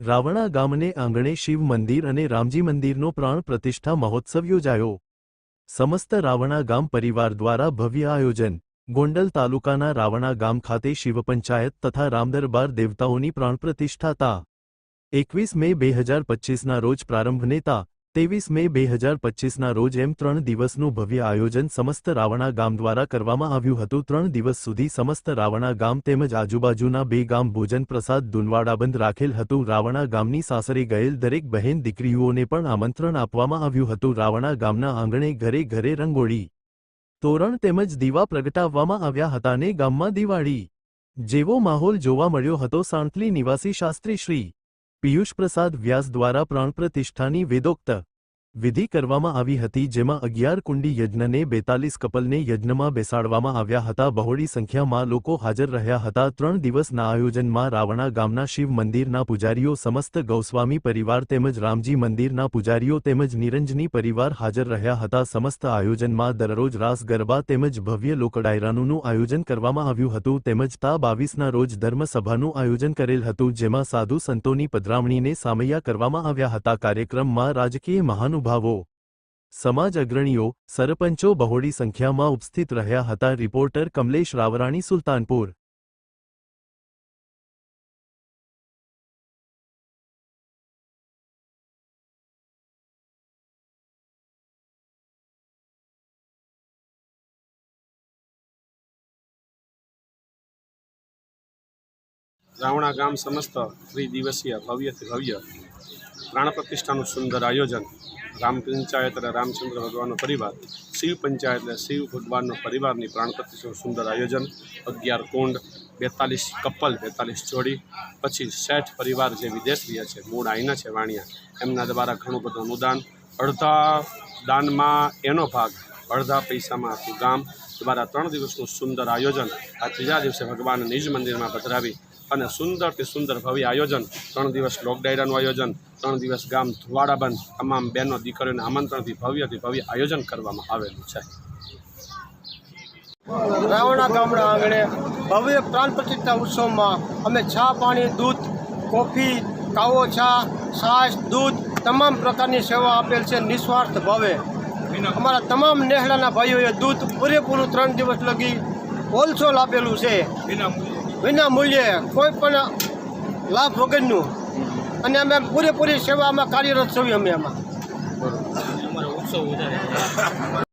રાવણા ગામને આંગણે શિવ મંદિર અને રામજી મંદિરનો પ્રાણ પ્રતિષ્ઠા મહોત્સવ યોજાયો. સમસ્ત રાવણા ગામ પરિવાર દ્વારા ભવ્ય આયોજન. ગોંડલ તાલુકાના રાવણા ગામ ખાતે શિવપંચાયત તથા રામદરબાર દેવતાઓની પ્રાણ પ્રતિષ્ઠા તા. એકવીસ મે બે હજાર પચ્ચીસના રોજ પ્રારંભ નેતા ત્રેવીસ મે બે હજાર પચ્ચીસના રોજ એમ ત્રણ દિવસનું ભવ્ય આયોજન સમસ્ત રાવણા ગામ દ્વારા કરવામાં આવ્યું હતું. ત્રણ દિવસ સુધી સમસ્ત રાવણા ગામ તેમજ આજુબાજુના બે ગામ ભોજન પ્રસાદ દુનવાડાબંધ રાખેલ હતું. રાવણા ગામની સાસરે ગયેલ દરેક બહેન દીકરીઓને પણ આમંત્રણ આપવામાં આવ્યું હતું. રાવણા ગામના આંગણે ઘરે ઘરે રંગોળી, તોરણ તેમજ દીવા પ્રગટાવવામાં આવ્યા હતા ને ગામમાં દિવાળી જેવો માહોલ જોવા મળ્યો હતો. સાંતલી નિવાસી શાસ્ત્રી શ્રી પિયુષ પ્રસાદ વ્યાસ દ્વારા પ્રાણ પ્રતિષ્ઠાની વેદોક્ત વિધિ કરવામાં આવી હતી જેમાં અગિયાર કુંડી યજ્ઞને બેતાલીસ કપલને યજ્ઞમાં બેસાડવામાં આવ્યા હતા. બહોળી સંખ્યામાં લોકો હાજર રહ્યા હતા. ત્રણ દિવસના આયોજનમાં રાવણા ગામના શિવ મંદિરના પૂજારીઓ સમસ્ત ગૌસ્વામી પરિવાર તેમજ રામજી મંદિરના પૂજારીઓ તેમજ નિરંજની પરિવાર હાજર રહ્યા હતા. સમસ્ત આયોજનમાં દરરોજ રાસ, ગરબા તેમજ ભવ્ય લોકડાયરાનું આયોજન કરવામાં આવ્યું હતું. તેમજ તા બાવીસના રોજ ધર્મસભાનું આયોજન કરેલ હતું, જેમાં સાધુ સંતોની પધરામણીને સામૈયા કરવામાં આવ્યા હતા. કાર્યક્રમમાં રાજકીય મહાનુભાવો સમાજ અગ્રણીઓ, સરપંચો બહોળી સંખ્યામાં ઉપસ્થિત રહ્યા હતા. રિપોર્ટર કમલેશ રાવરાણી, સુલતાનપુર. રાવણા ગામ સમસ્ત ત્રિદિવસીય ભવ્યથી ભવ્ય પ્રાણ પ્રતિષ્ઠાનું સુંદર આયોજન રામ પંચાયત અને રામચંદ્ર ભગવાનનો પરિવાર, શિવ પંચાયત એટલે શિવ ભગવાનનો પરિવારની પ્રાણ પ્રતિષ્ઠાનું સુંદર આયોજન, અગિયાર કુંડ, બેતાલીસ કપલ, બેતાલીસ જોડી, પછી શેઠ પરિવાર જે વિદેશીય છે, મૂળ આઈના છે, વાણિયા, એમના દ્વારા ઘણું બધું અનુદાન, અડધા દાનમાં એનો ભાગ, અડધા પૈસામાં આખું ગામ, દ્વારા ત્રણ દિવસનું સુંદર આયોજન, આ ત્રીજા દિવસે ભગવાન નિજ મંદિરમાં પધરાવી અને સુંદરથી સુંદર ભવ્ય આયોજન, ત્રણ દિવસ લોક ડાયરાનું આયોજન, ત્રણ દિવસ ગામ ધુવાડાબંધ તમામ બહેનો દીકરીઓને આમંત્રણથી ભવ્યથી ભવ્ય આયોજન કરવામાં આવેલું છે. રાવણા ગામડા આંગણે ભવ્ય પ્રાણ પ્રતિષ્ઠા ઉત્સવમાં અમે ચા, પાણી, દૂધ, કોફી, કાવો ચા, છાશ, દૂધ તમામ પ્રકારની સેવા આપેલ છે નિસ્વાર્થ ભાવે. અમારા તમામ નેહડાના ભાઈઓએ દૂધ પૂરેપૂરું ત્રણ દિવસ લગી હોલસેલ આપેલું છે. વિના મૂલ્યે કોઈ પણ લાભ વગરનું. અને અમે પૂરેપૂરી સેવામાં કાર્યરત છીએ અમે એમાં